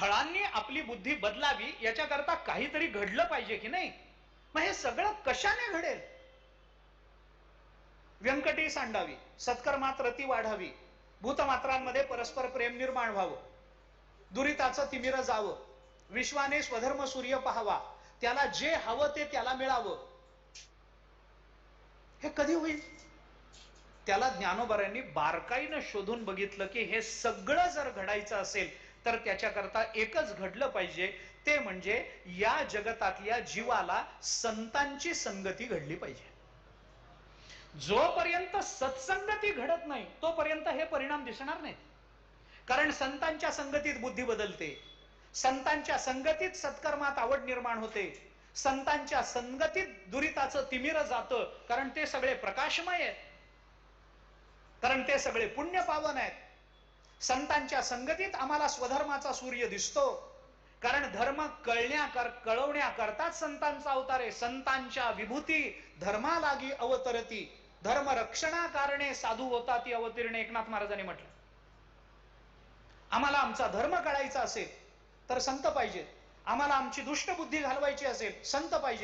खळांनी आपली बुद्धी बदलावी याच्याकरता काहीतरी घडलं पाहिजे की नाही? मग हे सगळं कशाने घडेल? व्यंकटी सांडावी सत्कर्मात रती वाढावी भूतमात्रांमध्ये परस्पर प्रेम निर्माण व्हावं दुरिताचं तिमिर जावं विश्वाने स्वधर्म सूर्य पाहावा त्याला जे हवं ते त्याला मिळावं. हे कधी होईल? त्याला ज्ञानोबरांनी बारकाईनं शोधून बघितलं की हे सगळं जर घडायचं असेल तर त्याच्याकरता एकच घडलं पाहिजे ते म्हणजे या जगतातल्या जीवाला संतांची संगती घडली पाहिजे. जोपर्यंत सत्संगती घडत नाही तोपर्यंत हे परिणाम दिसणार नाहीत. कारण संतांच्या संगतीत बुद्धी बदलते. संतांच्या संगतीत सत्कर्मात आवड निर्माण होते. संतांच्या संगतीत दुरिताचं तिमिर जातं कारण ते सगळे प्रकाशमय आहेत. कारण ते सगळे पुण्य पावन आहेत. संतांच्या संगतीत आम्हाला स्वधर्माचा सूर्य दिसतो. कारण धर्म कळण्या कळवण्याकरताच संतांचा अवतार आहे. संतांच्या विभूती धर्मालागी अवतरती. धर्म रक्षणा कारणे साधू होता ती अवतीर्ण एकनाथ महाराजांनी म्हटलं. आम्हाला आमचा धर्म कळायचा असेल तर संत पाहिजेत. आम्हाला आमची दुष्ट बुद्धी घालवायची असेल संत पाहिजे